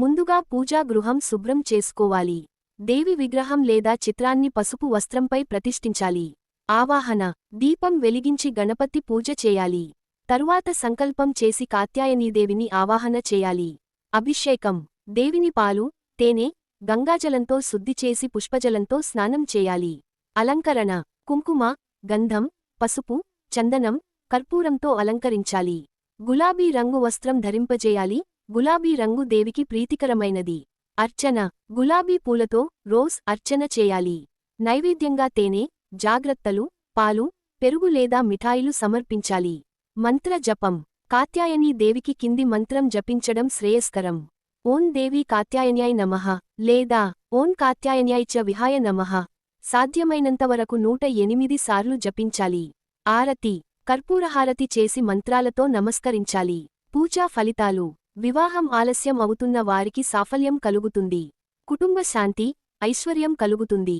ముందుగా పూజా గృహం శుభ్రం చేసుకోవాలి. దేవి విగ్రహం లేదా చిత్రాన్ని పసుపు వస్త్రంపై ప్రతిష్ఠించాలి. ఆవాహన దీపం వెలిగించి గణపతి పూజ చేయాలి. తరువాత సంకల్పం చేసి కాత్యాయనీదేవిని ఆవాహన చేయాలి. అభిషేకం దేవిని పాలు తేనె గంగాజలంతో శుద్ధి చేసి పుష్పజలంతో స్నానం చేయాలి. అలంకరణ కుంకుమ గంధం పసుపు చందనం కర్పూరంతో అలంకరించాలి. గులాబీ రంగు వస్త్రం ధరింపజేయాలి. గులాబీ రంగు దేవికి ప్రీతికరమైనది. అర్చన. గులాబీ పూలతో రోజ్ అర్చన చేయాలి. నైవేద్యంగా తేనె జాగ్రత్తలు పాలు పెరుగు లేదా మిఠాయిలు సమర్పించాలి. మంత్ర జపం. కాత్యాయనీ దేవికి కింది మంత్రం జపించడం శ్రేయస్కరం. ఓం దేవి కాత్యాయన్యాయ నమః. లేదా ఓం కాత్యాయన్యాయ చ విహాయ నమః. సాధ్యమైనంతవరకు నూట ఎనిమిది సార్లు జపించాలి. ఆరతి. కర్పూరహారతి చేసి మంత్రాలతో నమస్కరించాలి. పూజా ఫలితాలు. వివాహం ఆలస్యం అవుతున్న వారికి సాఫల్యం కలుగుతుంది. కుటుంబ శాంతి ఐశ్వర్యం కలుగుతుంది.